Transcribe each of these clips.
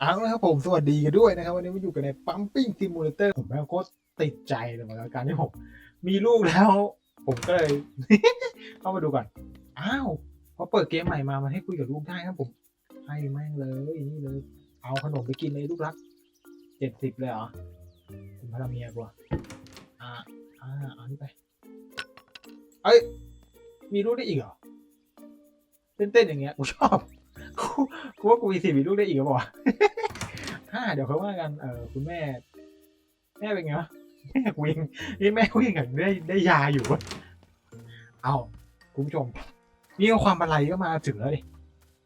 เอาละครับผมสวัสดีกันด้วยนะครับ วันนี้มาอยู่กันในปั๊มปิ้งซิมูเลเตอร์ผมแม่งโคตรติดใจเลยเหมือนกับการที่ผมมีลูกแล้ว ผมก็เลย เข้ามาดูก่อน อ้าวพอเปิดเกมใหม่มามันให้คุยกับลูกได้ครับผมให้แม่งเลยนี่เลย เอาขนมไปกินเลยลูกรักเจ็ดสิบเลยเหรอคุณพระเมียกูอะอ่าอ่าเอานี่ไป เอ้ยมีลูกได้อีกเหรอเต้นๆอย่างเงี้ยกูชอบ กูว่ากูมีสิทธิ์มีลูกได้อีกหรอวะฮ่าเดี๋ยวเขาว่ากันเออคุณแม่ แม่เป็นไงวะแม่กูยังนี่แม่กูยังอยากได้ได้ยาอยู่วะเอาคุณผู้ชมนี่ก็ความอะไรก็มาถึงแล้วดิ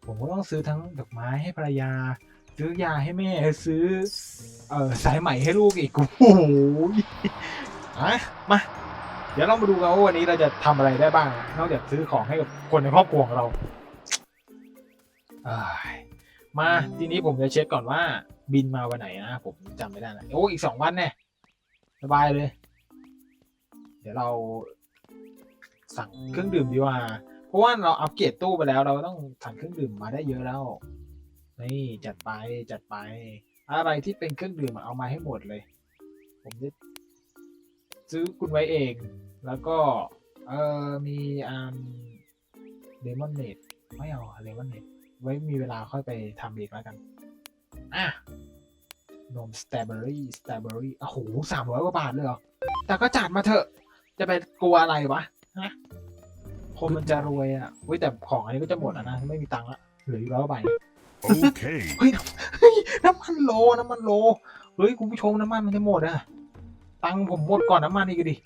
ผมก็ต้องซื้อทั้งดอกไม้ให้ภรรยา ซื้อยาให้แม่ซื้อ เออสายใหม่ให้ลูกอีกโอ้โหอะมาเดี๋ยวเรามาดูกันว่าวันนี้เราจะทำอะไรได้บ้าง นอกจากซื้อของให้กับคนในครอบครัวของเรา มาทีนี้ผมจะเช็คก่อนว่าบินมาวันไหนนะผมจำไม่ได้นะโอ้อีกสองวันแน่สบายเลย เดี๋ยวเราสั่งเครื่องดื่มดีกว่า เพราะว่าเราอัปเกรดตู้ไปแล้ว เราต้องสั่งเครื่องดื่มมาได้เยอะแล้วนี่จัดไปจัดไป อะไรที่เป็นเครื่องดื่มเอามาให้หมดเลย ผมจะซื้อคุณไว้เอง แล้วก็เออมีอันเลมอนเนดไม่เอาเลมอนเนด ไว้มีเวลาค่อยไปทำเองแล้วกัน อะ นมสตรอเบอรี่สตรอเบอรี่โอ้โหสามร้อยกว่าบาทเลยเหรอ แต่ก็จัดมาเถอะ จะไปกลัวอะไรวะฮะคนมันจะรวยอะเว้ยแต่ของอันนี้ก็จะหมดอะนะ ไม่มีตังค์ละเหลืออีกร้อยกว่าบาท Okay. เฮ้ยน้ำเฮ้ยน้ำมันโล น้ำมันโล เฮ้ยคุณผู้ชมน้ำมันมันจะหมดอะ ตังค์ผมหมดก่อนน้ำมันอีกดิ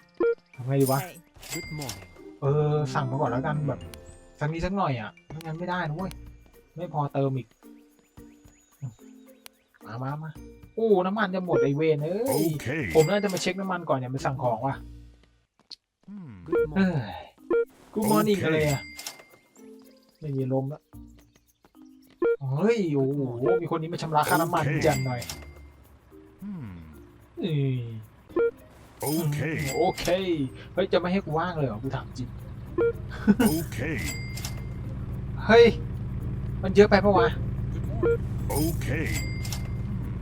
ทำไงดีวะ Hey. Good morning. เออ สั่งมาก่อนแล้วกันแบบสักนิดสักหน่อยอะไม่งั้นไม่ได้นะเว้ย ไม่พอเติมอีก มามามาโอ้น้ำมันจะหมดไอเวนเอ้ย Okay. ผมน่าจะมาเช็คน้ำมันก่อนอย่าไปสั่งของว่ะ Hmm. Good เอ้ morning. ยกูมอนิ่งโอเคกันเลยอะ ไม่มีลมแล้วเฮ้ย โอ้โห มีคนนี้มาชำระค่าน้ำมันโอเคจันหน่อย Hmm. อืม Okay. โอเค เฮ้ย จะไม่ให้กูว่างเลยเหรอ กูถามจริง Okay. เฮ้ย มันเยอะไปปะวะ Okay.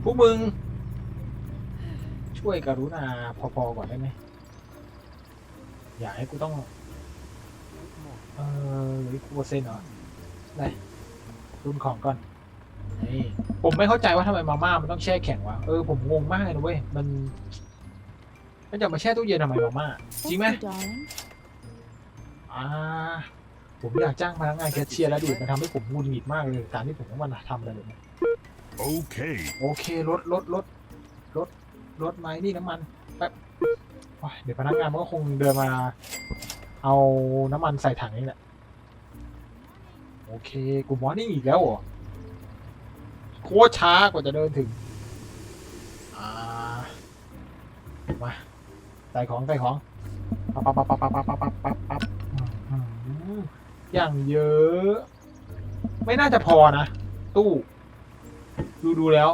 พวกมึง ช่วยกรุณาพอๆก่อนได้ไหม อย่าให้กูต้อง เออหรือกูเปอร์เซ็นต์เหรอได้รุนของก่อนนี่ผมไม่เข้าใจว่าทำไมมาม่ามันต้องแช่แข็งวะ เออผมงงมากเลยนะเว้ย มันมันจะมาแช่ตู้เย็นทำไมมาม่าจริงไหม Thank you, darling. อ่า ผมอยากจ้างพนักงานแคชเชียร์แล้วดิมันทำให้ผมหงุนหงิดมากเลยการที่ผมต้องมาทำอะไรแบบนี้ Okay. โอเคลดลดลดลดลดไหมนี่น้ำมันแป๊บโอ้ยเดี๋ยวพนักงานมันก็คงเดินมา เอาน้ำมันใส่ถังนี่แหละ โอเคกูมอนี่อีกแล้วเหรอโคตรช้ากว่าจะเดินถึง อ่า มาใส่ของใส่ของปั๊บปั๊บปั๊บปั๊บปั๊บปั๊บปั๊บปั๊บปั๊บอื้อหือ อย่างเยอะ ไม่น่าจะพอนะ ตู้ ดูดูแล้ว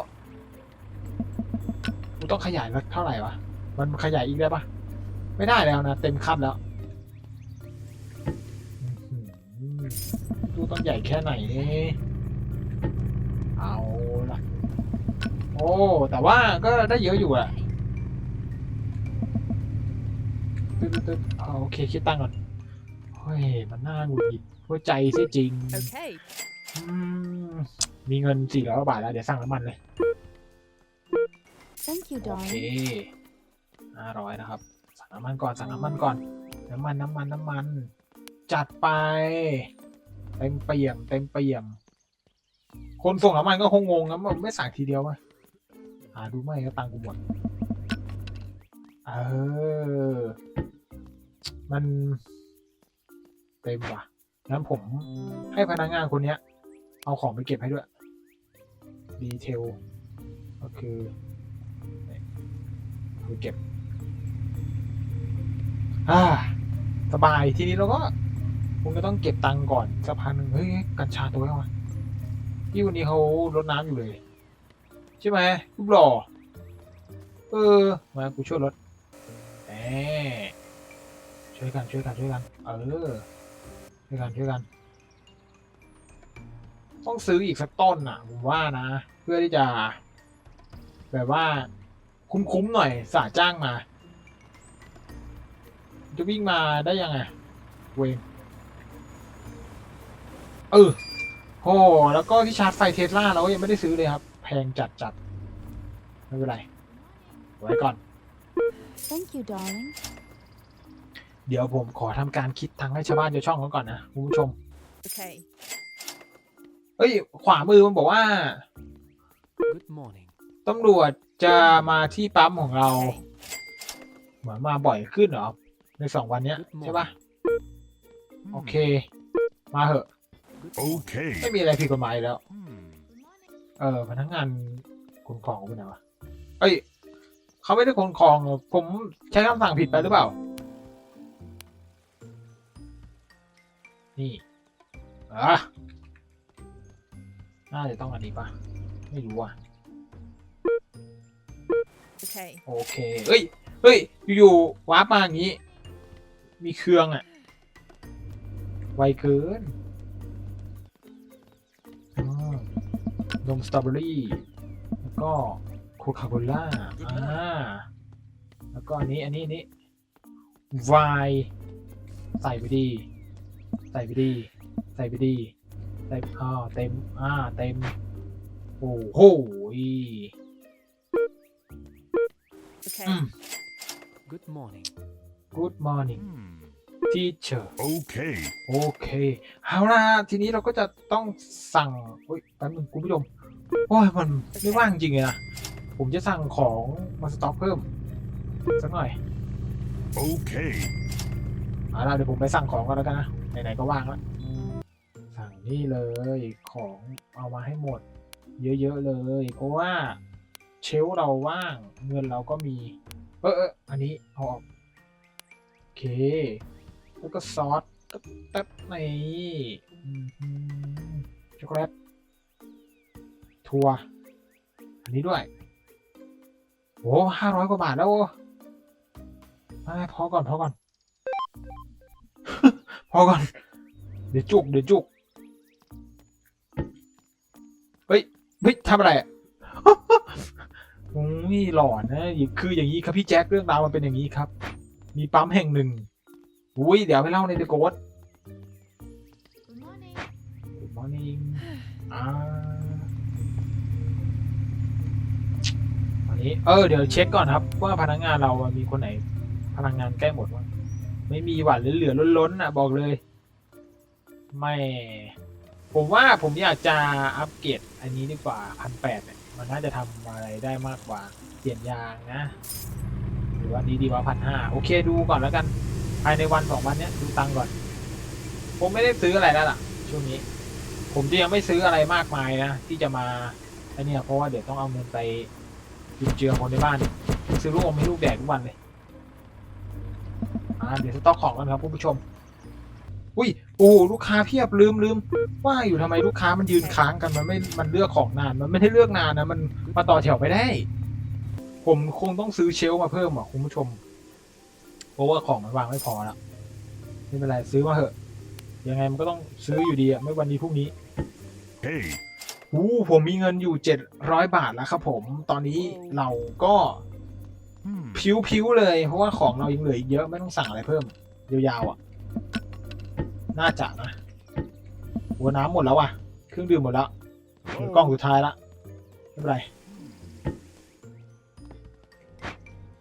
กูต้องขยายสักเท่าไหร่วะ มันขยายอีกได้ปะไม่ได้แล้วนะ เต็มคันแล้วอื้ต้องใหญ่แค่ไหนนี่เอาละโอ้ แต่ว่าก็ได้เยอะอยู่อะตึ๊ดตึ๊ดตึ๊ดเอาโอเค คิดตังก่อน เฮ้ย มันน่าหงุดหงิด หัวใจเสียจริง Okay. อืมมีเงินสี่ร้อยบาทแล้วเดี๋ยวสั่งน้ำมันเลย Thank you, โอเค darling. ห้าร้อยนะครับ สั่งน้ำมันก่อนสั่งน้ำมันก่อน น้ำมันน้ำมันน้ำมัน จัดไป เต็มเปี่ยมเต็มเปี่ยม คนส่งน้ำมันก็คงงงนะว่าไม่สั่งทีเดียววะหาดูไม่ก็ตังค์กูหมด เออ มัน เต็มว่ะ งั้นผมให้พนักงานคนเนี้ยเอาของไปเก็บให้ด้วย ดีเทล ก็คือเอาเก็บ อ่า สบายทีนี้เราก็คงจะต้องเก็บตังค์ก่อนสักพักหนึ่งเฮ้ย กัญชาตัวแล้ววะพี่วันนี้เขารดน้ำอยู่เลย ใช่ไหมรูปหล่อ เออ มากูช่วยรถแหมช่วยกันช่วยกันช่วยกัน เออ ช่วยกันช่วยกัน ต้องซื้ออีกสักต้นอะผมว่านะ เพื่อที่จะ แบบว่า คุ้มๆหน่อยสาจ้างมา จะวิ่งมาได้ยังไงเวงเออโหแล้วก็ที่ชาร์จไฟเทสลาเราก็ยังไม่ได้ซื้อเลยครับ แพงจัดจัดไม่เป็นไร ไว้ก่อน Thank you, darling. เดี๋ยวผมขอทำการคิดทางให้ชาวบ้านชาวช่องเขาก่อนนะคุณผู้ชม Okay. เอ้ย ขวามือมันบอกว่า Good morning. ตำรวจจะมาที่ปั๊มของเรา Okay. เหมือนมาบ่อยขึ้นเหรอ ในสองวันเนี้ย ใช่ปะโอเค มาเหอะ Good โอ morning. เคไม่มีอะไรผิดกฎหมายอยู่แล้ว Hmm. เออพนักงานขนของไปไหนวะเอ้ยเขาไม่ได้ขนของหรอกผมใช้คำสั่งผิดไปหรือเปล่า นี่อะน่าจะต้องอันนี้ปะไม่รู้อะ Okay. โอเคเฮ้ยเฮ้ยอยู่ๆวาร์ปมาอย่างนี้ มีเครื่องอะไวเกินอืมนมสตรอเบอรี่แล้วก็โคคาโคล่าอ่าแล้วก็อันนี้อันนี้อันนี้ไวน์ใส่ไปดี ใส่ไปดี ใส่ไปดี ใส่อ่าเต็ม อ่า เต็ม โอ้โห Okay. อืม Good morning. Good morning Hmm. teacher โอเคโอเคเอาล่ะทีนี้เราก็จะต้องสั่งโอ้ยแป๊บนึงคุณผู้ชมโอ้ยมันไม่ว่างจริงเลยนะ ผมจะสั่งของมาสต็อกเพิ่มสักหน่อยโอเคเอาล่ะเดี๋ยวผมไปสั่งของกันแล้วกันนะ ไหนๆก็ว่างแล้วสั่งนี่เลยของเอามาให้หมด เยอะๆเลย เพราะว่าเชลเราว่างเงินเราก็มี เออเอออันนี้เอาออกโอเค แล้วก็ซอสตับตับในช็อกโกแลตถั่วอันนี้ด้วยโอ้ห้าร้อยกว่าบาทแล้วโอ้ไม่พอก่อนพอก่อน พอก่อน เดี๋ยวจุก เดี๋ยวจุก เฮ้ย เฮ้ยทำอะไรอะโอ้ยหลอนนะคืออย่างนี้ครับพี่แจ็คเรื่องราวมันเป็นอย่างนี้ครับ มีปั๊มแห่งหนึ่งอุ้ยเดี๋ยวไปเล่าในเดอะโกด Good morning อาอันนี้ เออ เดี๋ยวเช็คก่อนครับ ว่าพนักงานเรามีคนไหนพลังงานใกล้หมดวะ ไม่มีหวานเหลือๆล้นๆอะบอกเลย ไม่ ผมว่าผมอยากจะอัปเกรดอันนี้ดีกว่าพันแปดเนี่ยมันน่าจะทำอะไรได้มากกว่า เปลี่ยนยางนะ หรือว่านี้ดีกว่าพันห้าโอเคดูก่อนแล้วกัน ภายในวันสองวันเนี้ยดูตังก่อน ผมไม่ได้ซื้ออะไรแล้วล่ะ ช่วงนี้ ผมจะยังไม่ซื้ออะไรมากมายนะที่จะมาไอเนี่ยเพราะว่าเดี๋ยวต้องเอาเงินไปจุนเจือคนในบ้าน ซื้อลูกอมให้ลูกแดกทุกวันเลย อ่าเดี๋ยวสต็อกของกันครับคุณผู้ชม อุ้ยโอ้ลูกค้าเพียบลืมลืมว่าอยู่ทำไมลูกค้ามันยืนค้างกันมันไม่มันเลือกของนานมันไม่ได้เลือกนานนะมันมาต่อแถวไปได้ ผมคงต้องซื้อเชลฟ์มาเพิ่มอะคุณผู้ชม เพราะว่าของมันวางไม่พอแล้วไม่เป็นไรซื้อมาเถอะ ยังไงมันก็ต้องซื้ออยู่ดีอะไม่วันนี้พรุ่งนี้เฮ้อู้ผมมีเงินอยู่เจ็ดร้อยบาทแล้วครับผม ตอนนี้เราก็ Hmm. พิ้วๆเลย เพราะว่าของเรายังเหลืออีกเยอะไม่ต้องสั่งอะไรเพิ่มยาวๆอะ น่าจะนะหัวน้ำหมดแล้วอะ เครื่องดื่มหมดแล้วกล้องสุดท้ายละไม่เป็นไร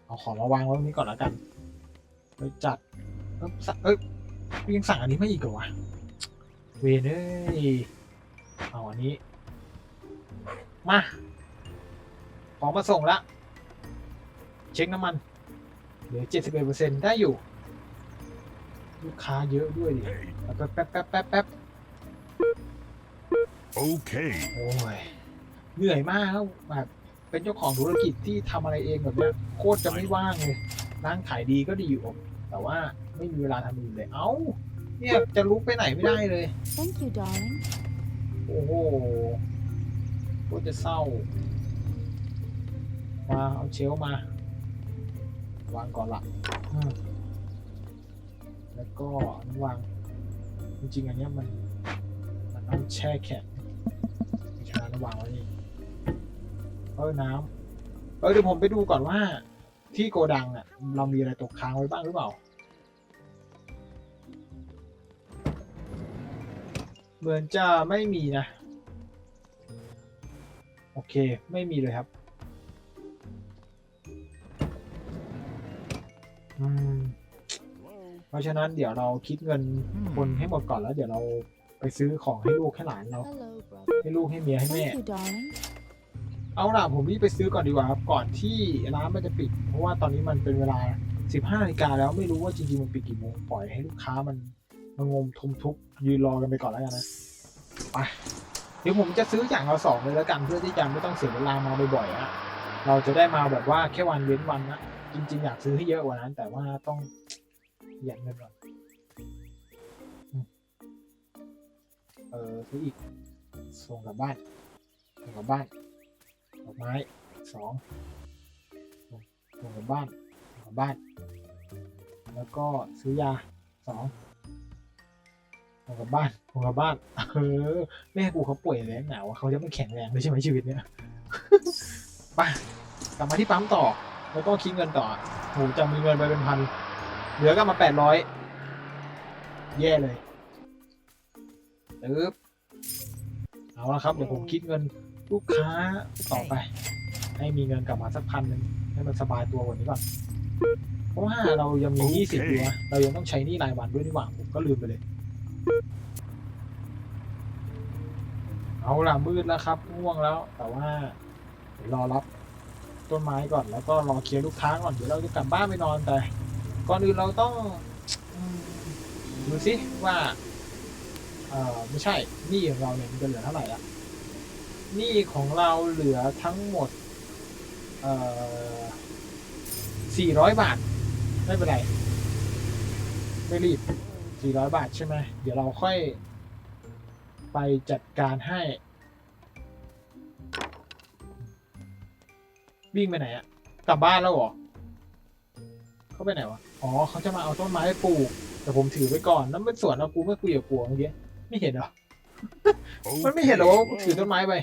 เอาของมาวางไว้ตรงนี้ก่อนแล้วกันไปจัดเอ้ยยังสั่งอันนี้ไม่อีกเหรอวะเวนเอ้ยเอาอันนี้ มา ของมาส่งละ เช็คน้ำมันเหลือ 71%ได้อยู่ ลูกค้าเยอะด้วยดิเฮ้แป๊บแป๊บแป๊บแป๊บแป๊บโอเค โอ้ย เหนื่อยมากแล้วแบบเป็นเจ้าของธุรกิจที่ทำอะไรเองแบบเนี้ยโคตรจะไม่ว่างเลยร้านขายดีก็ดีอยู่แต่ว่าไม่มีเวลาทำอื่นเลย เอ้า เนี่ยจะลุกไปไหนไม่ได้เลย Thank you, darling. โอ้โหโคตรจะเศร้า มาเอาเชลฟ์มา วางก่อนละอืมแล้วก็อันนี้วาง จริงๆอันเนี้ยมัน มันต้องแช่แข็งฉะนั้นวางไว้นี่เออน้ำเออเดี๋ยวผมไปดูก่อนว่า ที่โกดังอะ เรามีอะไรตกค้างไว้บ้างหรือเปล่า เหมือนจะไม่มีนะ โอเค ไม่มีเลยครับ เพราะฉะนั้นเดี๋ยวเราคิดเงินคนให้หมดก่อนแล้ว เดี๋ยวเราไปซื้อของให้ลูกให้หลานเรา Hello, brother. ให้ลูกให้เมียให้แม่ Thank you, darling. เอาล่ะผมรีบไปซื้อก่อนดีกว่าครับ ก่อนที่ร้านมันจะปิด เพราะว่าตอนนี้มันเป็นเวลา 15นาฬิกาแล้วไม่รู้ว่าจริงๆมันปิดกี่โมงปล่อยให้ลูกค้ามันมางมทุมทุกข์ยืนรอกันไปก่อนแล้วกันนะไปเดี๋ยวผมจะซื้ออย่างละสองเลยแล้วกันเพื่อที่จะไม่ต้องเสียเวลามาบ่อยๆอะเราจะได้มาแบบว่าแค่วันเว้นวันนะจริง ๆ อยากซื้อให้เยอะกว่านั้น แต่ว่าต้องประห ยัดเงินก่อนอืมเออซื้ออีกส่งกลับบ้านส่งกลับบ้านดอกไม้สองลงกับบ้านลงกับบ้าน แล้วก็ซื้อยาสองลงกับบ้านลงกับบ้าน เออ แม่กูเขาป่วยแรงหนาวเขาจะไม่แข็งแรงเลยใช่ไหมชีวิตเนี้ยไปกลับมาที่ปั๊มต่อ แล้วก็คิดเงินต่อโหจะมีเงินไปเป็นพัน เหลือก็มาแปดร้อยแย่เลยปึ๊บเอาละครับ เดี๋ยวผมคิดเงินลูกค้าต่อไป ให้มีเงินกลับมาสักพันหนึ่งให้มันสบายตัวกว่านี้ก่อนเพราะว่าเรายังมีโอเคยี่สิบอยู่นะเรายังต้องใช้หนี้รายวันด้วยนี่หว่าผมก็ลืมไปเลย เอาล่ะมืดแล้วครับง่วงแล้ว แต่ว่าเดี๋ยวรอรับต้นไม้ก่อนแล้วก็รอเคลียร์ลูกค้าก่อนเดี๋ยวเราจะกลับบ้านไปนอนแต่ ก่อนอื่นเราต้องดูสิว่าเออไม่ใช่หนี้ของเราเนี่ยมันจะเหลือเท่าไหร่ละหนี้ของเราเหลือทั้งหมดเอ่อสี่ร้อยบาท ไม่เป็นไร ไม่รีบสี่ร้อยบาทใช่ไหมเดี๋ยวเราค่อย ไปจัดการให้ วิ่งไปไหนอะกลับบ้านแล้วเหรอ เขาไปไหนวะ อ๋อเขาจะมาเอาต้นไม้ให้ปลูก แต่ผมถือไว้ก่อนนั่นเป็นสวนเรากูไม่คุยกับกูเมื่อกี้ไม่เห็นเหรอ มันไม่เห็นเหรอว่ากูถือต้นไม้ไป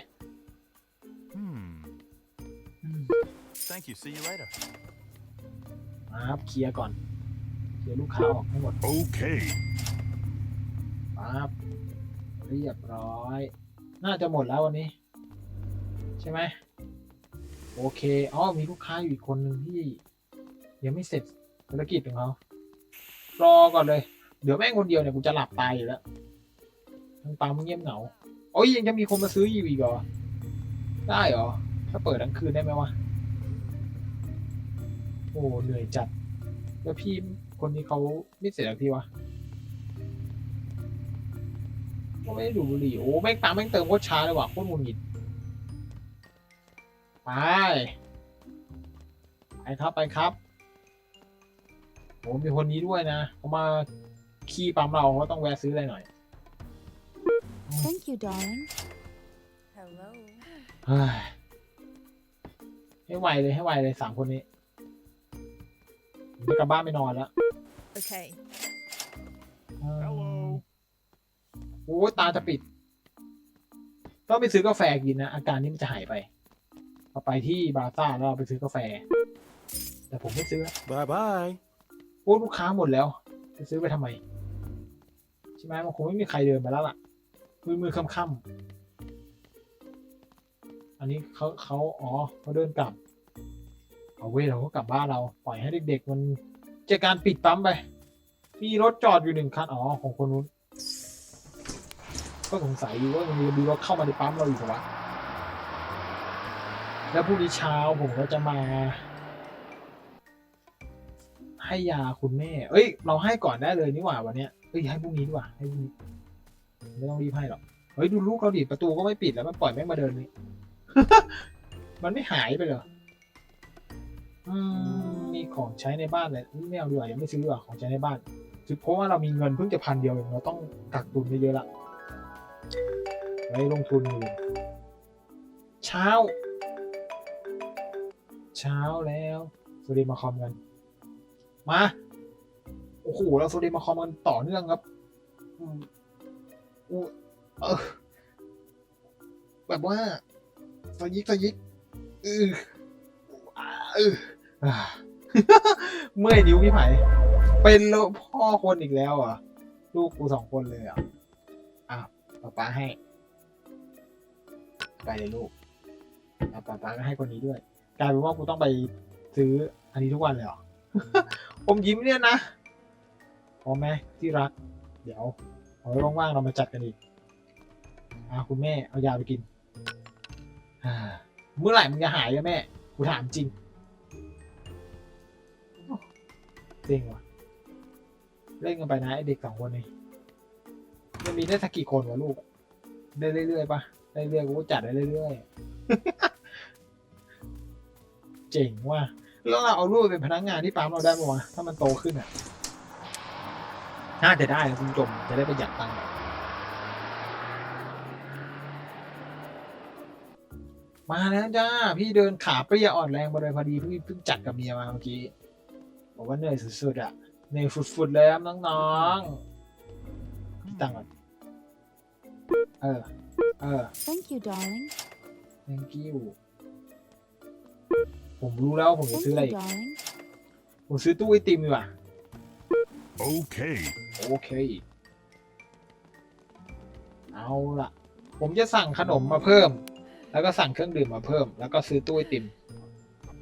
Hmm. อืม Thank you. See you later. มาครับเคลียร์ก่อนเคลียร์ลูกค้าออกให้หมด Okay. ปั๊บเรียบร้อย น่าจะหมดแล้ววันนี้ ใช่ไหมโอเคอ๋อมีลูกค้าอยู่อีกคนหนึ่งที่ยังไม่เสร็จ ภารกิจของเขารอก่อนเลย เดี๋ยวแม่งคนเดียวเนี่ยกูจะหลับตายอยู่แล้วทั้งปั๊มเงียบเหงาโอ้ยยังจะมีคนมาซื้ออยู่อีกเหรอ ได้เหรอ ถ้าเปิดทั้งคืนได้ไหมวะ โอ้เหนื่อยจัด แล้วพี่คนนี้เขาไม่เสร็จแล้วพี่วะก็ไม่ได้ดูบุหรี่โอ้แม่งตามแม่งเติมโคตรช้าเลยว่ะโคตรหงุดหงิดไป ไปครับไปครับ โอ้มีคนนี้ด้วยนะเขามาขี้ปั๊มเราก็ต้องแวะซื้ออะไรหน่อย Thank you, darling. Hello. เฮ้ยให้ไวเลยให้ไวเลยสามคนนี้ผมจะกลับบ้านไปนอนแล้ว Okay. อืม Hello. โอ้ยตาจะปิด ต้องไปซื้อกาแฟกินนะ อาการนี้มันจะหายไปพอไปที่บาซ่าแล้วเราไปซื้อกาแฟ แต่ผมไม่ซื้อ Bye bye. โอ้ลูกค้าหมดแล้ว จะซื้อไปทำไม ใช่ไหมมันคงไม่มีใครเดินมาแล้วล่ะ มือมือค่ำๆอันนี้เขาเขาอ๋อเขาเดินกลับ เอาเว้ยเราก็กลับบ้านเราปล่อยให้เด็ก ๆ มันเจอการปิดปั๊มไป มีรถจอดอยู่หนึ่งคันอ๋อของคนนู้นก็สงสัยอยู่ว่ามันมีรถเข้ามาในปั๊มเราอยู่ปะวะแล้วพรุ่งนี้เช้าผมก็จะมา ให้ยาคุณแม่ เอ้ย เราให้ก่อนได้เลยนี่หว่าวันเนี้ยเอ้ยให้พรุ่งนี้ดีกว่าให้พรุ่งนี้ไม่ต้องรีบให้หรอกเฮ้ยดูลูกเราดิประตูก็ไม่ปิดแล้วมันปล่อยแม่งมาเดินนี่มันไม่หายไปเหรออืมมีของใช้ในบ้านเลยไม่เอาดีกว่ายังไม่ซื้อดีกว่าของใช้ในบ้านคือเพราะว่าเรามีเงินเพิ่งจะพันเดียวเองเราต้องกักตุนเยอะๆละไว้ลงทุนอื่นเช้า เช้าแล้วสวัสดีมาคอมกัน มา โอ้โหเราสวัสดีมาคอมกันต่อเนื่องครับอืมอู้เออแบบว่าสยิกสยิกออเออ่าเมื่อยนิ้วพี่ไผ่เป็นพ่อคนอีกแล้วอะ ลูกกูสองคนเลยอะอ้าวป๊าป๊าให้ ไปเลยลูกป๊าป๊าก็ให้คนนี้ด้วย กลายเป็นว่ากูต้องไปซื้ออันนี้ทุกวันเลยเหรอ อมยิ้มเนี่ยนะพอไหมที่รัก เดี๋ยวเอาไว้ว่างๆเรามาจัดกันอีกอ่าคุณแม่เอายาไปกินเมื่อไหร่มึงจะหายอะแม่กูถามจริงจริงวะเล่นกันไปนะไอเด็กสองคนนี้มันมีได้สักกี่คนวะลูกได้เรื่อยๆปะได้เรื่อยๆกูจัดได้เรื่อยๆเจ๋งว่ะ แล้วเราเอาลูกไปเป็นพนักงานที่ปั๊มเราได้ปะวะถ้ามันโตขึ้นอะน่าจะได้นะคุณผู้ชมจะได้ประหยัดตังค์หน่อยมาแล้วจ้า พี่เดินขาเปรี้ยอ่อนแรงมาเลยพอดีเพิ่งเพิ่งจัดกับเมียมาเมื่อกี้บอกว่าเหนื่อยสุดๆอะเหนื่อยฟุดๆเลยครับน้องๆพี่ตังค์ก่อนเออเออ Thank you, darling. thank you ผมรู้แล้วว่าผมจะ Thank ซื้ออะไร you, อีก darling. ผมซื้อตู้ไอติมดีกว่า Okay. โอเค เอาล่ะ ผมจะสั่งขนมมาเพิ่ม แล้วก็สั่งเครื่องดื่มมาเพิ่ม แล้วก็ซื้อตู้ไอติม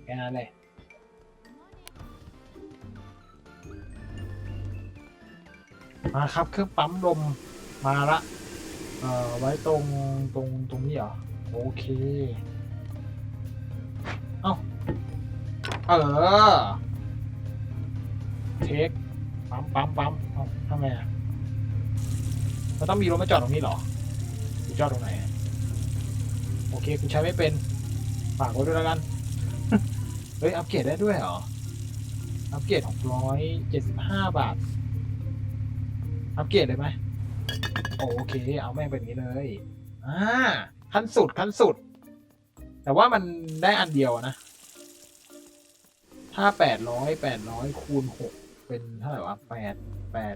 แค่นั้นเลย มาครับเครื่องปั๊มลมมาละ เอ่อ ไว้ตรงตรงตรงนี้เหรอ โอเค เอ้า เออเทคปั๊มปั๊มปั๊มเอ้าทำไมอะมันต้องมีรถมาจอดตรงนี้เหรอกูจอดตรงไหนอะโอเคกูใช้ไม่เป็น ฝากไว้ด้วยแล้วกัน เฮ้ย อัปเกรดได้ด้วยเหรอ อัปเกรดหกร้อยเจ็ดสิบห้าบาท อัปเกรดเลยไหมโอเค เอาแม่งเป็นอย่างนี้เลย อ่า ขั้นสุดขั้นสุด แต่ว่ามันได้อันเดียวอะนะ ถ้าแปดร้อยแปดร้อยคูณหกเป็นเท่าไหร่วะแปดแปด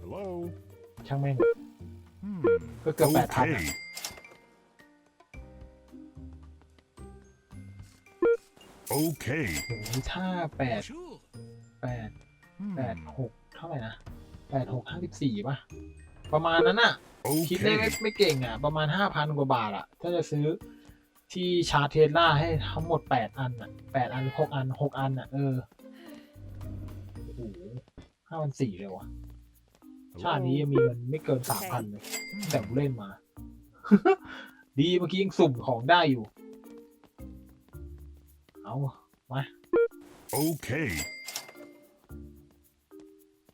Hello. ช่างแม่ง Hmm. ก็เกือบแปดพัน Okay. Okay. โอ้โหถ้าแปดแปดแปด Hmm. หกเท่าไหร่นะแปดหกห้าสิบสี่ป่ะ ประมาณนั้นอะคิดได้ไม่ Okay. ไม่เก่งอะประมาณห้าพันกว่าบาทอะถ้าจะซื้อ ที่ชาร์จเทสลาให้ทั้งหมดแปดอันอะแปดอันหกอันหกอันอะ เออโอ้โหห้าพันสี่เลยวะชาตินี้ยังมีเงินไม่เกินสามพันเลย Hmm. แต่กูเล่นมา ดีเมื่อกี้ยังสุ่มของได้อยู่ เอา Okay.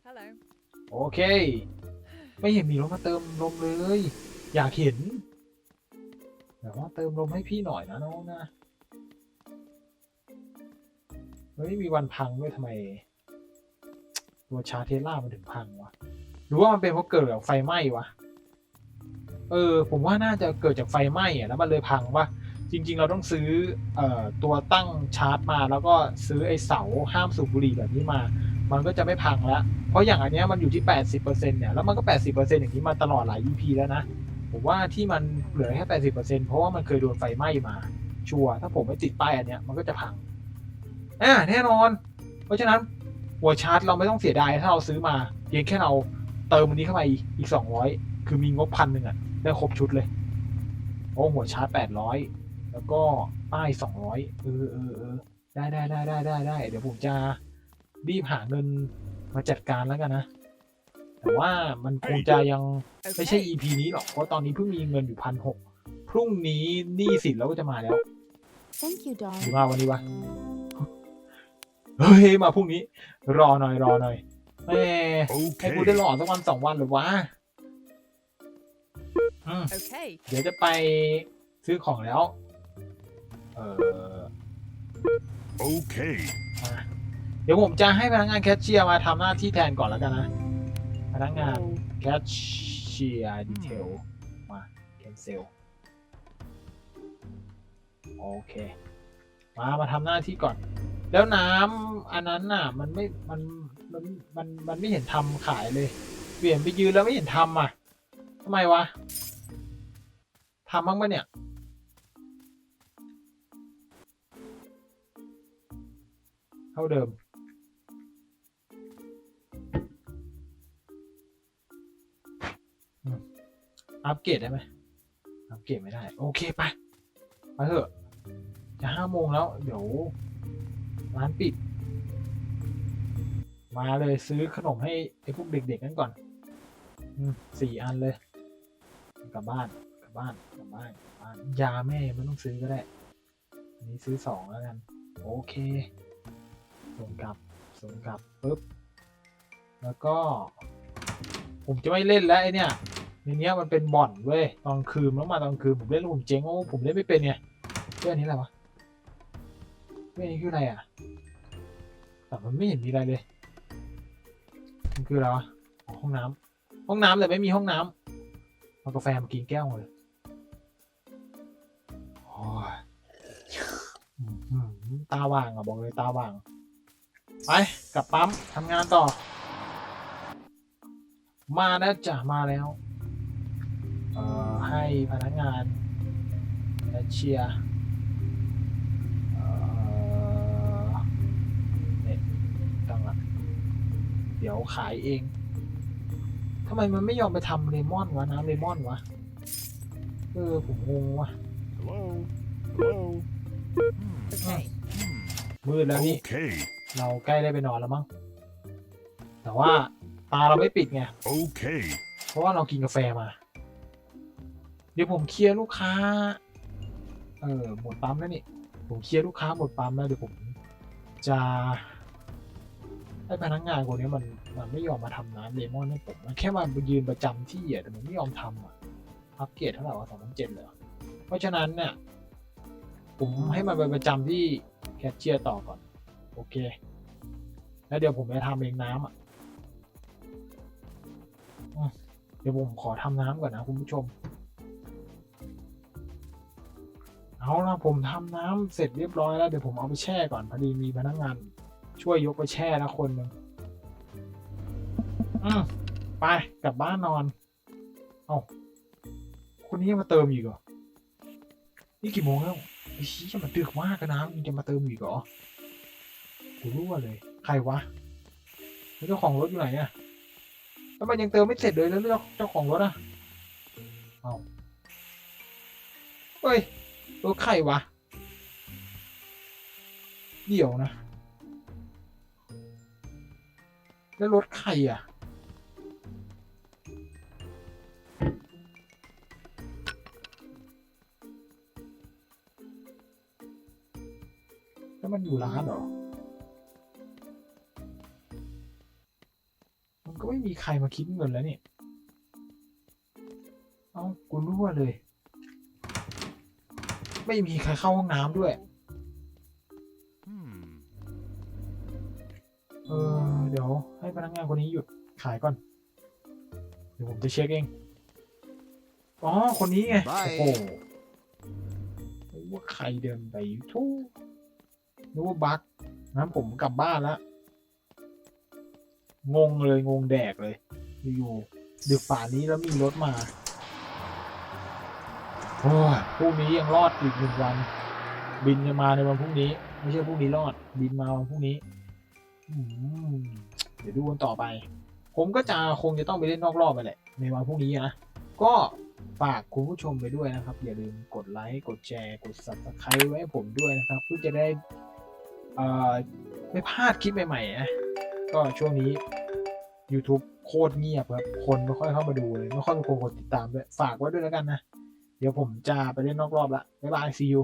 Hello. โอเค ไม่เห็นมีรถมาเติมลมเลย อยากเห็น แต่ว่าเติมลมให้พี่หน่อยนะน้องนะไม่มีวันพังด้วยทำไม ตัวชาเทล่ามันถึงพังวะหรือว่ามันเป็นเพราะเกิดจากไฟไหม้วะเออ ผมว่าน่าจะเกิดจากไฟไหม้อะแล้วมันเลยพังวะจริง ๆ เราต้องซื้อออตัวตั้งชาร์จมา แล้วก็ซื้อไอ้เสาห้ามสูบบุหรี่แบบนี้มา มันก็จะไม่พังแล้ว เพราะอย่างอันเนี้ยมันอยู่ที่ 80%เนี่ย แล้วมันก็ 80%อย่างนี้มาตลอดหลาย EP แล้วนะ ผมว่าที่มันเหลือแค่80%เปอร์เซ็นเพราะว่ามันเคยโดนไฟไหม้มา ชัวร์ถ้าผมไม่ติดป้ายอันเนี้ยมันก็จะพังอ่าแน่นอน เพราะฉะนั้นหัวชาร์จเราไม่ต้องเสียดายถ้าเราซื้อมาเพียงแค่เราเติมอันนี้เข้ามาอีกสอีก200คือมีงบพันหนึ่งอะได้ครบชุดเลยโอ้หัวชาร์จ800แล้วก็ป้าย200เออเออเออได้ได้ได้ได้ได้ได้เดี๋ยวผมจะรีบหาเงินมาจัดการแล้วกันนะ แต่ว่ามันคงจะยังไม่ใช่ Okay. EP นี้หรอก เพราะตอนนี้เพิ่งมีเงินอยู่พันหกพรุ่งนี้หนี้สินเราก็จะมาแล้ว Thank you, หรือ darling. มาวันนี้วะ เฮ้ย มาพรุ่งนี้ รอหน่อยรอหน่อยแหมให้กู Okay. ได้รอสักวันสองวันหรือวะอืม Okay. เดี๋ยวจะไปซื้อของแล้ว เออ Okay. มาเดี๋ยวผมจะให้พนักงานแคชเชียร์มาทำหน้าที่แทนก่อนแล้วกันนะ พนักงานแคชเชียร์ดีเทลมาแคนเซลโอเค มามาทำหน้าที่ก่อน แล้วน้ำอันนั้นน่ะ มันไม่มันมันมันมันไม่เห็นทำขายเลย เปลี่ยนไปยืนแล้วไม่เห็นทำอะทำไมวะทำบ้างปะเนี่ยเท่าเดิม อัปเกรดได้ไหมอัปเกรดไม่ได้ โอเคไปไปเถอะ จะห้าโมงแล้ว เดี๋ยวร้านปิด มาเลยซื้อขนมให้ไอ้พวกเด็กๆนั่นก่อนสี่อันเลย กลับบ้านกลับบ้านกลับบ้านกลับบ้านยาแม่ไม่ต้องซื้อก็ได้อันนี้ซื้อสองแล้วกัน โอเคส่งกลับส่งกลับปุ๊บแล้วก็ ผมจะไม่เล่นแล้วไอเนี่ย ในเนี้ยมันเป็นบ่อนเว้ยตอนคืนแล้วมาตอนคืนผมเล่นแล้วผมเจ๊งโอ้ผมเล่นไม่เป็นไงเรื่องนี้อะไรวะเรื่องนี้คืออะไรอะแต่มันไม่เห็นมีอะไรเลยมันคืออะไรวะห้องน้ำห้องน้ำแต่ไม่มีห้องน้ำเอากาแฟมากินแก้วเลยโอ้ยตาว่างอะบอกเลยตาว่างไปกลับปั๊มทำงานต่อ มาแล้วจ้ะมาแล้ว ให้พนักงานและเชียร์เอ่อเนี่ยต้องละเดี๋ยวขายเองทำไมมันไม่ยอมไปทำเลมอนวะน้ำเลมอนวะ เออ ผมงงวะ Hello? Hello? Okay. Hmm. มืดแล้วนี่ Okay. เราใกล้ได้ไปนอนแล้วมั้ง แต่ว่าตาเราไม่ปิดไง Okay. เพราะว่าเรากินกาแฟมา เดี๋ยวผมเคลียร์ลูกค้า เออหมดปั๊มแล้วนี่ ผมเคลียร์ลูกค้าหมดปั๊มแล้วเดี๋ยวผมจะให้พนักงานคนนี้มันมันไม่ยอมมาทำน้ำเลมอนให้ผมมันแค่มายืนประจำที่อะแต่มันไม่ยอมทำอะอัปเกรดเท่าไหร่วะสองพันเจ็ดเลยเหรอเพราะฉะนั้นเนี่ยผมให้มันไปประจำที่แคชเชียร์ต่อก่อน โอเค แล้วเดี๋ยวผมจะทำเองน้ำอะอืมเดี๋ยวผมขอทำน้ำก่อนนะคุณผู้ชม เอาละผมทำน้ำเสร็จเรียบร้อยแล้วเดี๋ยวผมเอาไปแช่ก่อนพอดีมีพนักงานช่วยยกไปแช่แล้วคนหนึ่งอืมไปกลับบ้านนอน เอาคนนี้ยังมาเติมอีกเหรอนี่กี่โมงแล้วไอ้ชี้มันดึกมากนะมึงจะมาเติมอีกเหรอกูรู้ว่าเลย ใครวะเจ้าของรถอยู่ไหนอะแล้วมันยังเติมไม่เสร็จเลยแล้วเจ้าเจ้าของรถอะเอาเฮ้ย รถใครวะ เดี๋ยวนะ แล้วรถใครอะ แล้วมันอยู่ร้านเหรอ มันก็ไม่มีใครมาคิดเงินแล้วนี่ เอ้ากูรั่วเลย ไม่มีใครเข้าห้องน้ำด้วย Hmm. เออเดี๋ยวให้พนักงานคนนี้หยุดขายก่อน เดี๋ยวผมจะเช็คเอง อ๋อ คนนี้ไง Bye โอ้โหนึกว่าใครเดินไปทุกนึกว่าบั๊กงั้นผมกลับบ้านแล้วงงเลยงงแดกเลย อยู่ๆดึกป่านนี้แล้วมีรถมาโอ้ย พรุ่งนี้ยังรอดอีกหนึ่งวัน บินจะมาในวันพรุ่งนี้ ไม่ใช่พรุ่งนี้รอด บินมาวันพรุ่งนี้เดี๋ยวดูกันต่อไป ผมก็จะคงจะต้องไปเล่นนอกรอบไปแหละ ในวันพรุ่งนี้นะ ก็ฝากคุณผู้ชมไปด้วยนะครับ อย่าลืมกดไลค์ กดแชร์ กด subscribe ไว้ให้ผมด้วยนะครับ เพื่อจะได้ไม่พลาดคลิปใหม่ๆนะก็ช่วงนี้ YouTube โคตรเงียบครับ คนไม่ค่อยเข้ามาดูเลย ไม่ค่อยมีคนกดติดตามด้วย ฝากไว้ด้วยแล้วกันนะ เดี๋ยวผมจะไปเล่นนอกรอบละบ๊ายบายซีอู